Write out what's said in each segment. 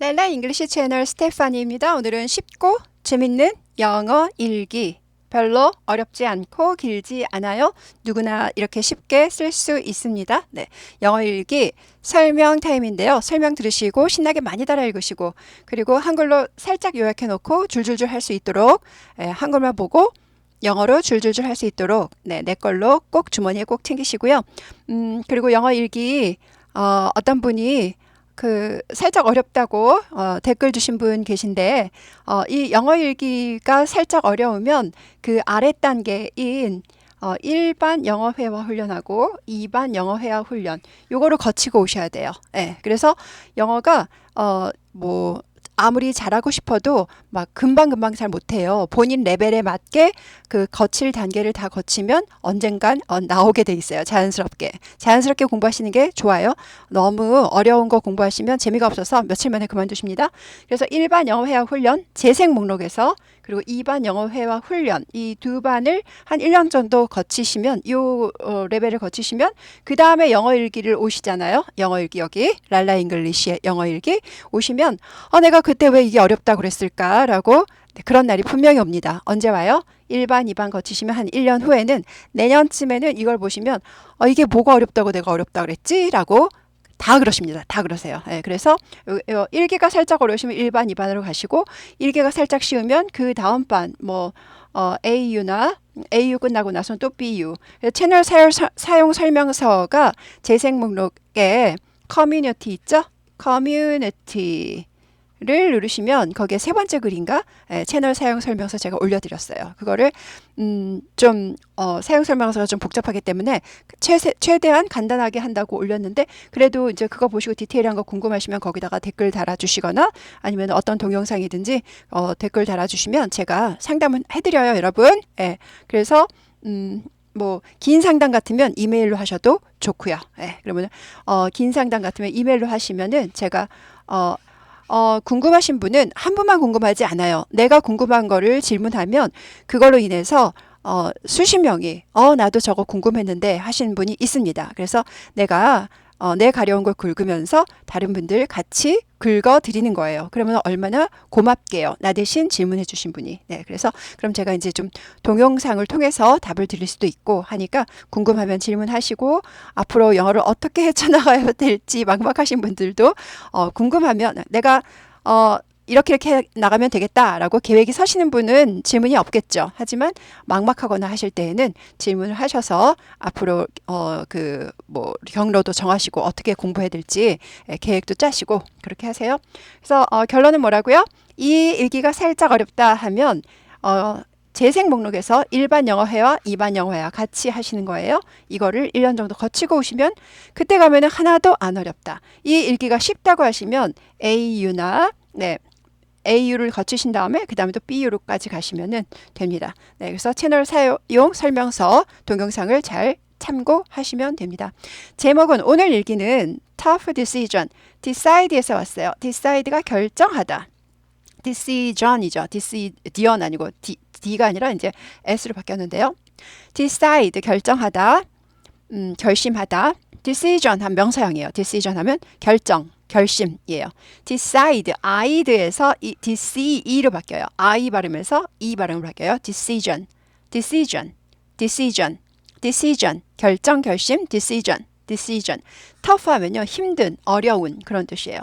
랄라 잉글리시 채널 스테파니입니다. 오늘은 쉽고 재밌는 영어 일기. 별로 어렵지 않고 길지 않아요. 누구나 이렇게 쉽게 쓸 수 있습니다. 네. 영어 일기 설명 타임인데요. 설명 들으시고 신나게 많이 따라 읽으시고 그리고 한글로 살짝 요약해 놓고 줄줄줄 할 수 있도록 예, 한글만 보고 영어로 줄줄줄 할 수 있도록 네, 내 걸로 꼭 주머니에 꼭 챙기시고요. 음, 그리고 영어 일기 어, 어떤 분이 그 살짝 어렵다고 어, 댓글 주신 분 계신데 어, 이 영어 읽기가 살짝 어려우면 그 아래 단계인 어, 일반 영어 회화 훈련하고 2반 영어 회화 훈련 요거를 거치고 오셔야 돼요. 예. 네, 그래서 영어가 어 뭐 아무리 잘하고 싶어도 막 금방금방 잘 못해요. 본인 레벨에 맞게 그 거칠 단계를 다 거치면 언젠간 어, 나오게 돼 있어요. 자연스럽게. 자연스럽게 공부하시는 게 좋아요. 너무 어려운 거 공부하시면 재미가 없어서 며칠 만에 그만두십니다. 그래서 일반 영어 회화 훈련 재생 목록에서 그리고 2반 영어 회화 훈련 이 두 반을 한 1년 정도 거치시면 요 어, 레벨을 거치시면 그 다음에 영어 일기를 오시잖아요. 영어 일기 여기 랄라 잉글리시의 영어 일기 오시면 어 내가 그때 왜 이게 어렵다 그랬을까라고 네, 그런 날이 분명히 옵니다. 언제 와요? 1반, 2반 거치시면 한 1년 후에는 내년쯤에는 이걸 보시면 어 이게 뭐가 어렵다고 내가 어렵다 그랬지? 라고 다 그러십니다. 다 그러세요. 네, 그래서 1개가 살짝 어려우시면 1반, 2반으로 가시고 1개가 살짝 쉬우면 그 다음 반, 뭐 어, AU나 AU 끝나고 나서는 또 BU. 채널 사용, 사용 설명서가 재생 목록에 커뮤니티 있죠? 커뮤니티. 를 누르시면 거기에 세 번째 글인가 예, 채널 사용 설명서 제가 올려드렸어요. 그거를 음, 좀 어, 사용 설명서가 좀 복잡하기 때문에 최세, 최대한 간단하게 한다고 올렸는데 그래도 이제 그거 보시고 디테일한 거 궁금하시면 거기다가 댓글 달아주시거나 아니면 어떤 동영상이든지 어, 댓글 달아주시면 제가 상담은 해드려요, 여러분. 예, 그래서 음, 뭐 긴 상담 같으면 이메일로 하셔도 좋고요. 예, 그러면 어, 긴 상담 같으면 이메일로 하시면은 제가 어, 어, 궁금하신 분은 한 분만 궁금하지 않아요. 내가 궁금한 거를 질문하면 그걸로 인해서 어, 수십 명이 어, 나도 저거 궁금했는데 하시는 분이 있습니다. 그래서 내가 어, 내 가려운 걸 긁으면서 다른 분들 같이 긁어 드리는 거예요. 그러면 얼마나 고맙게요. 나 대신 질문해 주신 분이. 네, 그래서 그럼 제가 이제 좀 동영상을 통해서 답을 드릴 수도 있고 하니까 궁금하면 질문하시고 앞으로 영어를 어떻게 헤쳐나가야 될지 막막하신 분들도 어, 궁금하면 내가 어, 이렇게 이렇게 나가면 되겠다라고 계획이 서시는 분은 질문이 없겠죠. 하지만 막막하거나 하실 때에는 질문을 하셔서 앞으로 어 그 뭐 경로도 정하시고 어떻게 공부해야 될지 예, 계획도 짜시고 그렇게 하세요. 그래서 어 결론은 뭐라고요? 이 일기가 살짝 어렵다 하면 어 재생 목록에서 일반 영어회와 2반 영어회와 같이 하시는 거예요. 이거를 1년 정도 거치고 오시면 그때 가면은 하나도 안 어렵다. 이 일기가 쉽다고 하시면 AU나 네. AU를 거치신 다음에 그 다음에 또 BU로까지 가시면 됩니다. 네, 그래서 채널 사용 설명서 동영상을 잘 참고하시면 됩니다. 제목은 오늘 일기는 tough decision, decide에서 왔어요. decide가 결정하다. decision이죠. decision 아니고 D, D가 아니라 이제 S로 바뀌었는데요. decide 결정하다, 음, 결심하다. decision 한 명사형이에요. decision 하면 결정, 결심이에요. decide, ide에서 이 DCE로 바뀌어요. I 발음에서 E 발음으로 바뀌어요. decision, decision, decision, decision, 결정, 결심, decision, decision. tough 하면요, 힘든, 어려운 그런 뜻이에요.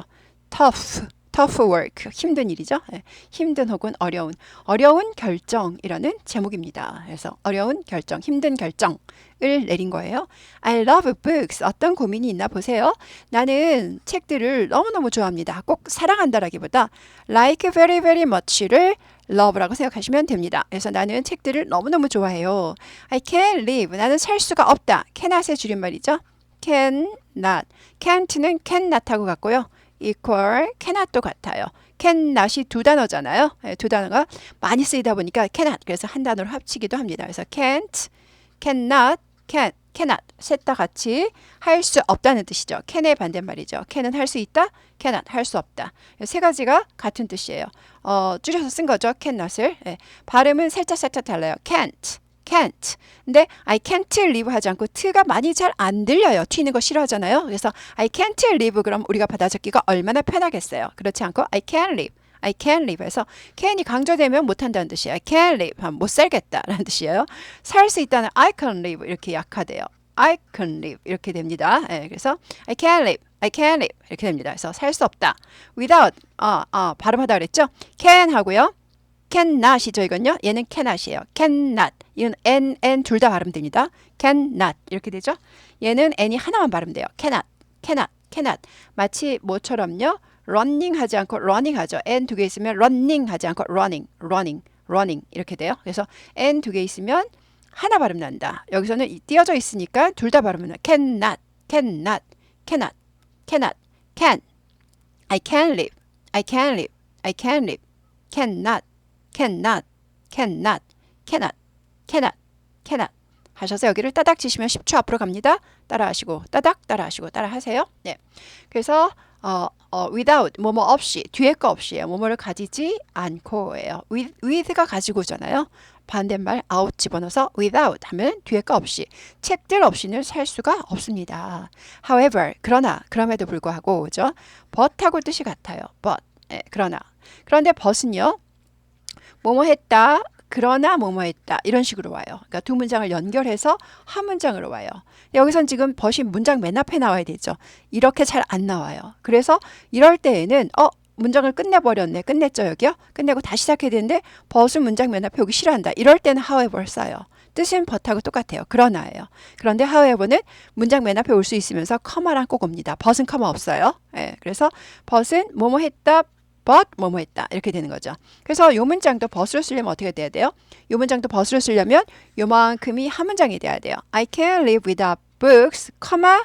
tough, tough work, 힘든 일이죠. 네. 힘든 혹은 어려운, 어려운 결정이라는 제목입니다. 그래서 어려운 결정, 힘든 결정을 내린 거예요. I love books. 어떤 고민이 있나 보세요. 나는 책들을 너무너무 좋아합니다. 꼭 사랑한다라기보다 like very very much를 love라고 생각하시면 됩니다. 그래서 나는 책들을 너무너무 좋아해요. I can't live. 나는 살 수가 없다. cannot의 줄임말이죠. can not. can't는 cannot하고 같고요. Equal cannot도 같아요. cannot이 두 단어잖아요. 네, 두 단어가 많이 쓰이다 보니까 cannot 그래서 한 단어로 합치기도 합니다. 그래서 can't, cannot, can, cannot 셋 다 같이 할 수 없다는 뜻이죠. can의 반대말이죠. can은 할 수 있다, cannot 할 수 없다. 세 가지가 같은 뜻이에요. 어, 줄여서 쓴 거죠. cannot을. 네, 발음은 살짝 살짝 달라요. can't, can't. 근데 I can't live 하지 않고 t가 많이 잘 안 들려요. 튀는 거 싫어하잖아요. 그래서 I can't live 그럼 우리가 받아 적기가 얼마나 편하겠어요. 그렇지 않고 I can live. I can live 해서 can이 강조되면 못한다는 뜻이에요. I can live 못 살겠다라는 뜻이에요. 살 수 있다는 I can live 이렇게 약화돼요. I can live 이렇게 됩니다. 예, 그래서 I can live, I can live 이렇게 됩니다. 그래서 살 수 없다. Without 아, 아 발음하다 그랬죠? Can 하고요. cannot이죠 이건요. 얘는 cannot이에요. cannot 이건 n n 둘 다 발음됩니다. cannot 이렇게 되죠. 얘는 n이 하나만 발음돼요. cannot, cannot, cannot 마치 뭐처럼요. running 하지 않고 running 하죠. n 두 개 있으면 running 하지 않고 running, running, running 이렇게 돼요. 그래서 n 두 개 있으면 하나 발음 난다. 여기서는 이 띄어져 있으니까 둘 다 발음은 나. cannot, cannot, cannot, cannot, can. I can live, I can live, I can live, cannot, cannot, cannot, cannot, cannot, cannot. 하셔서 여기를 따닥 치시면 10초 앞으로 갑니다. 따라하시고 따닥 따라하시고 따라하세요. 네. 그래서 어, 어, without 뭐뭐 없이 뒤에 거 없이예요. 뭐뭐를 가지지 않고예요. with, with가 가지고잖아요. 반대말 out 집어넣어서 without 하면 뒤에 거 없이 책들 없이는 살 수가 없습니다. However 그러나 그럼에도 불구하고 그죠? but하고 뜻이 같아요. but 예, 그러나 그런데 but은요 뭐뭐 했다 그러나 뭐뭐 했다 이런 식으로 와요. 그러니까 두 문장을 연결해서 한 문장으로 와요. 여기선 지금 벗이 문장 맨 앞에 나와야 되죠. 이렇게 잘 안 나와요. 그래서 이럴 때에는 어 문장을 끝내버렸네. 끝냈죠 여기요. 끝내고 다시 시작해야 되는데 벗은 문장 맨 앞에 오기 싫어한다. 이럴 때는 however 써요. 뜻은 but하고 똑같아요. 그러나예요. 그런데 however는 문장 맨 앞에 올 수 있으면서 커마랑 꼭 옵니다. 벗은 커마 없어요. 예, 그래서 벗은 뭐뭐 했다 but 뭐뭐 했다 이렇게 되는 거죠. 그래서 요 문장도 벗으로 쓰려면 어떻게 돼야 돼요? 요 문장도 벗으로 쓰려면 요만큼이 한 문장이 돼야 돼요. I can live without books, comma,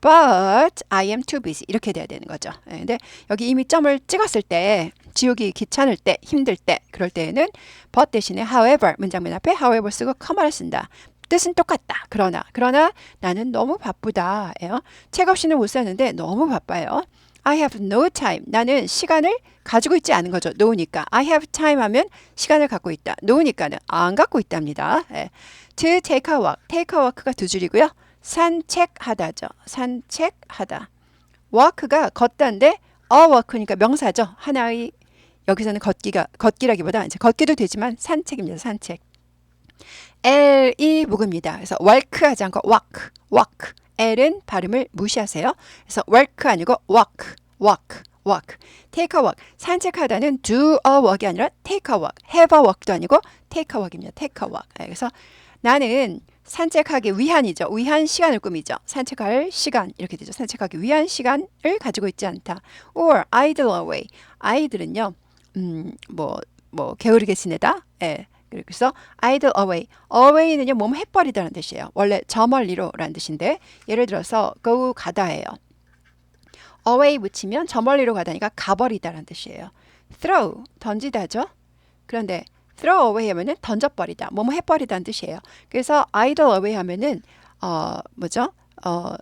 but I am too busy 이렇게 돼야 되는 거죠. 예, 근데 여기 이미 점을 찍었을 때 지우기 귀찮을 때 힘들 때 그럴 때에는 but 대신에 however 문장 맨 앞에 however 쓰고 comma를 쓴다. 뜻은 똑같다. 그러나 그러나 나는 너무 바쁘다 예요. 책 없이는 못 사는데 너무 바빠요. I have no time. 나는 시간을 가지고 있지 않은 거죠. 노우니까. I have time 하면 시간을 갖고 있다. 노우니까는 안 갖고 있답니다. 예. To take a walk. take a walk가 두 줄이고요. 산책하다죠. 산책하다. walk가 걷다인데 a walk니까 명사죠. 하나의 여기서는 걷기가 걷기라기보다 이제 걷기도 되지만 산책입니다. 산책. L이 묵입니다. 그래서 walk 하지 않고 walk, walk. L은 발음을 무시하세요. 그래서 work 아니고 walk, walk, walk. take a walk. 산책하다는 do a walk이 아니라 take a walk. have a walk도 아니고 take a walk입니다. take a walk. 네, 그래서 나는 산책하기 위한이죠. 위한 시간을 꾸미죠. 산책할 시간 이렇게 되죠. 산책하기 위한 시간을 가지고 있지 않다. or idle away. 아이들은요. 음, 뭐, 뭐, 게으르게 지내다. 예. 그래서 idle away. away는요, 몸 해버리다는 뜻이에요. 원래 저 멀리로라는 뜻인데, 예를 들어서 go 가다예요. away 붙이면 저 멀리로 가다니까 가버리다라는 뜻이에요. throw 던지다죠. 그런데 throw away 하면은 던져버리다, 뭐뭐 해버리다는 뜻이에요. 그래서 idle away 하면은 어 뭐죠? 어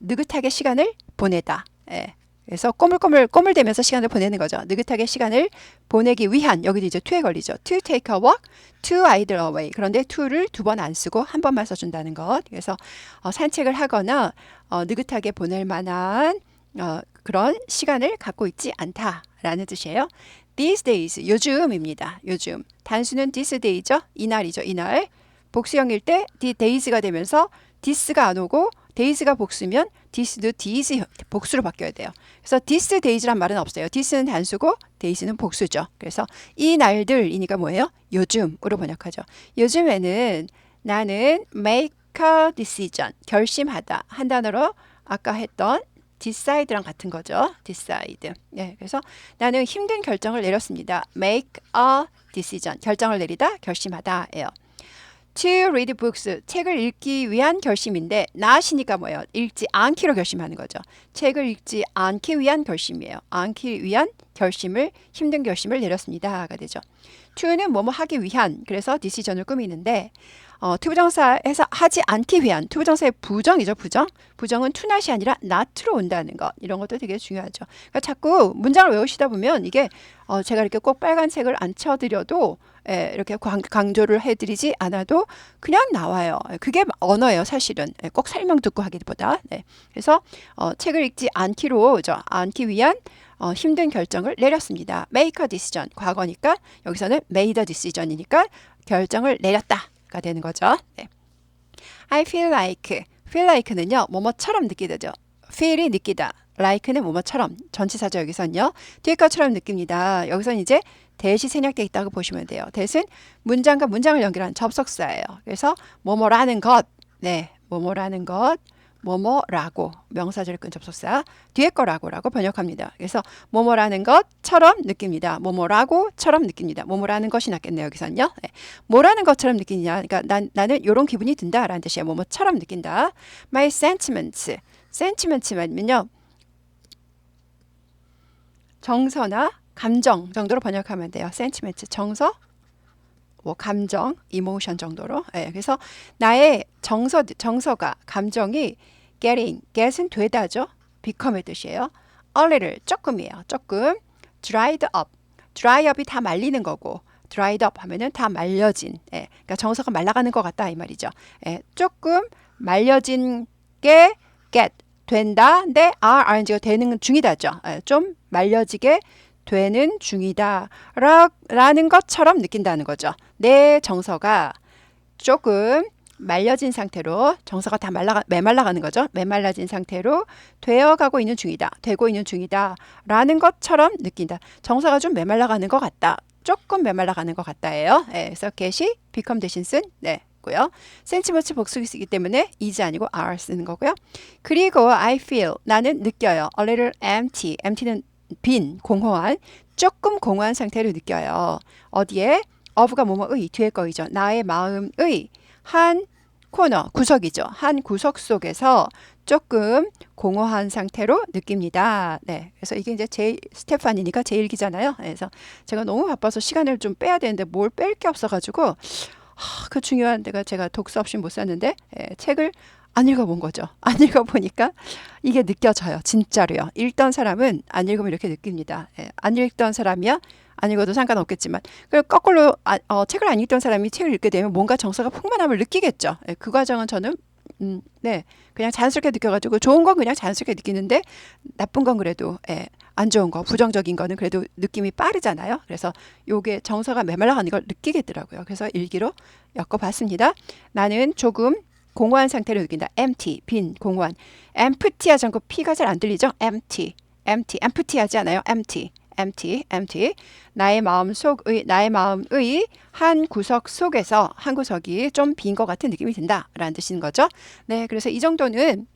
느긋하게 시간을 보내다. 예. 그래서 꼬물꼬물 꼬물대면서 시간을 보내는 거죠. 느긋하게 시간을 보내기 위한 여기도 이제 to에 걸리죠. to take a walk, to idle away. 그런데 to를 두 번 안 쓰고 한 번만 써준다는 것. 그래서 어, 산책을 하거나 어, 느긋하게 보낼 만한 어, 그런 시간을 갖고 있지 않다라는 뜻이에요. These days 요즘입니다. 요즘 단수는 this day죠. 이날이죠. 이날 복수형일 때 the days가 되면서 this가 안 오고 days가 복수면 this도 these 복수로 바뀌어야 돼요. 그래서 this days란 말은 없어요. this는 단수고 days는 복수죠. 그래서 이 날들이니까 뭐예요? 요즘으로 번역하죠. 요즘에는 나는 make a decision 결심하다 한 단어로 아까 했던 decide랑 같은 거죠. decide. 네, 그래서 나는 힘든 결정을 내렸습니다. make a decision. 결정을 내리다, 결심하다예요. To read books. 책을 읽기 위한 결심인데 not이니까 뭐예요? 읽지 않기로 결심하는 거죠. 책을 읽지 않기 위한 결심이에요. 않기 위한 결심을 힘든 결심을 내렸습니다가 되죠. to는 뭐뭐 하기 위한 그래서 decision을 꾸미는데 어, 투부정사에서 하지 않기 위한 투부정사의 부정이죠 부정 부정은 투낫이 아니라 not로 온다는 것 이런 것도 되게 중요하죠 그러니까 자꾸 문장을 외우시다 보면 이게 어, 제가 이렇게 꼭 빨간색을 안 쳐드려도 예, 이렇게 강, 강조를 해드리지 않아도 그냥 나와요. 예, 그게 언어예요, 사실은. 예, 꼭 설명 듣고 하기보다. 네. 그래서 어, 책을 읽지 않기로, 저, 않기 위한 어, 힘든 결정을 내렸습니다. make a decision. 과거니까 여기서는 made a decision이니까 결정을 내렸다가 되는 거죠. 네. I feel like. feel like는요, 뭐뭐처럼 느끼다죠. feel이 느끼다. like는 뭐뭐처럼 전치사죠 여기서는요. 뒤에 것처럼 느낍니다. 여기서는 이제 대시 생략돼 있다고 보시면 돼요. 대신 문장과 문장을 연결한 접속사예요. 그래서 뭐뭐라는 것, 네, 뭐뭐라는 것, 뭐뭐라고 명사절 끈 접속사 뒤에 거라고라고 번역합니다. 그래서 뭐뭐라는 것처럼 느낍니다. 뭐뭐라고처럼 느낍니다. 뭐뭐라는 것이 낫겠네요. 여기서는요. 네. 뭐라는 것처럼 느끼냐? 그러니까 난, 나는 이런 기분이 든다라는 뜻이에요. 뭐뭐처럼 느낀다. My sentiments. sentiments면요. 정서나 감정 정도로 번역하면 돼요. sentiments 정서, 뭐 감정, emotion 정도로. 예, 그래서 나의 정서 정서가 감정이 getting, get은 되다죠. become의 뜻이에요. a little 조금이에요. 조금 dried up. dry up이 다 말리는 거고 dried up 하면은 다 말려진. 예, 그러니까 정서가 말라가는 것 같다 이 말이죠. 예, 조금 말려진 게 get 된다. 근데 are, aren't가 되는 중이다죠. 예, 좀 말려지게 되는 중이다. 라, 라는 것처럼 느낀다는 거죠. 내 정서가 조금 말려진 상태로 정서가 다 말라 메말라가는 거죠. 메말라진 상태로 되어가고 있는 중이다. 되고 있는 중이다. 라는 것처럼 느낀다. 정서가 좀 메말라가는 것 같다. 조금 메말라가는 것 같다예요. 네, 그래서 get이 become 대신 쓴 네. 고요. 센티먼트 복수기 쓰기 때문에 is 아니고 are 쓰는 거고요. 그리고 I feel 나는 느껴요. a little empty. empty는 빈, 공허한, 조금 공허한 상태를 느껴요. 어디에? of가 뭐뭐의 뒤에 거이죠. 나의 마음의 한 코너, 구석이죠. 한 구석 속에서 조금 공허한 상태로 느낍니다. 네. 그래서 이게 이제 제 스테판이니까 제 일기잖아요. 그래서 제가 너무 바빠서 시간을 좀 빼야 되는데 뭘 뺄 게 없어가지고 하, 그 중요한 데가 제가 독서 없이 못 샀는데 예, 책을 안 읽어본 거죠. 안 읽어보니까 이게 느껴져요. 진짜로요. 읽던 사람은 안 읽으면 이렇게 느낍니다. 예, 안 읽던 사람이야 안 읽어도 상관없겠지만 그 거꾸로 아, 어, 책을 안 읽던 사람이 책을 읽게 되면 뭔가 정서가 풍만함을 느끼겠죠. 예, 그 과정은 저는 음, 네 그냥 자연스럽게 느껴가지고 좋은 건 그냥 자연스럽게 느끼는데 나쁜 건 그래도 예, 안 좋은 거 부정적인 거는 그래도 느낌이 빠르잖아요. 그래서 요게 정서가 메말라가는 걸 느끼겠더라고요. 그래서 일기로 엮어봤습니다. 나는 조금 공허한 상태를 느낀다. empty, 빈, 공허한. empty 하지 않고 P가 잘 안 들리죠? empty, empty, empty 하지 않아요? empty, empty, empty. 나의 마음 속의, 나의 마음의 한 구석 속에서 한 구석이 좀 빈 것 같은 느낌이 든다. 라는 뜻인 거죠. 네, 그래서 이 정도는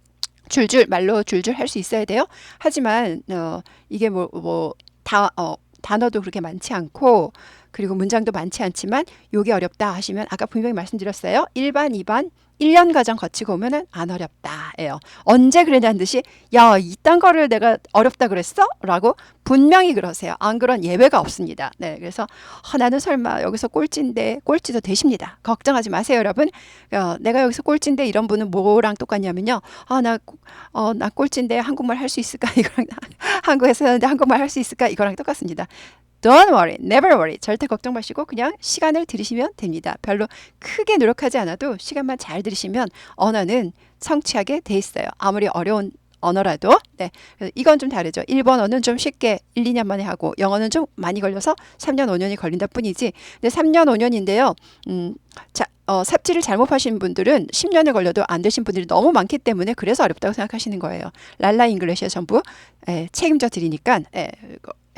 줄줄 말로 줄줄 할 수 있어야 돼요. 하지만 어, 이게 뭐 뭐 다 어, 단어도 그렇게 많지 않고 그리고 문장도 많지 않지만 요게 어렵다 하시면 아까 분명히 말씀드렸어요. 1반, 2반 1년 과정 거치고 오면은 안 어렵다예요. 언제 그랬냐는 듯이 야 이딴 거를 내가 어렵다 그랬어? 라고 분명히 그러세요. 안 그런 예외가 없습니다. 네, 그래서 어, 나는 설마 여기서 꼴찌인데 꼴찌도 되십니다. 걱정하지 마세요, 여러분. 어, 내가 여기서 꼴찌인데 이런 분은 뭐랑 똑같냐면요. 아나 어, 나 꼴찌인데 한국말 할 수 있을까? 이거랑 한국에서 하는데 한국말 할 수 있을까? 이거랑 똑같습니다. Don't worry, never worry. 절대 걱정 마시고 그냥 시간을 들이시면 됩니다. 별로 크게 노력하지 않아도 시간만 잘 들이시면 언어는 성취하게 돼 있어요. 아무리 어려운 언어라도 네 이건 좀 다르죠. 일본어는 좀 쉽게 1, 2년 만에 하고 영어는 좀 많이 걸려서 3년, 5년이 걸린다 뿐이지. 근데 3년, 5년인데요. 음, 자, 어, 삽질을 잘못하신 분들은 10년을 걸려도 안 되신 분들이 너무 많기 때문에 그래서 어렵다고 생각하시는 거예요. 랄라 잉글리시에 전부 에, 책임져 드리니까 에,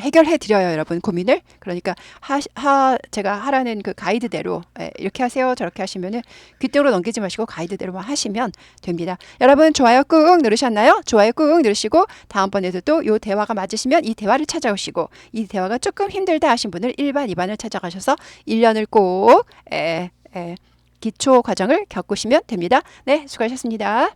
해결해 드려요, 여러분 고민을. 그러니까 하, 하 제가 하라는 그 가이드대로 예, 이렇게 하세요, 저렇게 하시면은 귀등으로 넘기지 마시고 가이드대로만 하시면 됩니다. 여러분 좋아요 꾹 누르셨나요? 좋아요 꾹 누르시고 다음번에도 또 요 대화가 맞으시면 이 대화를 찾아오시고 이 대화가 조금 힘들다 하신 분을 1반, 2반을 찾아가셔서 1년을 꼭 에, 에, 기초 과정을 겪으시면 됩니다. 네, 수고하셨습니다.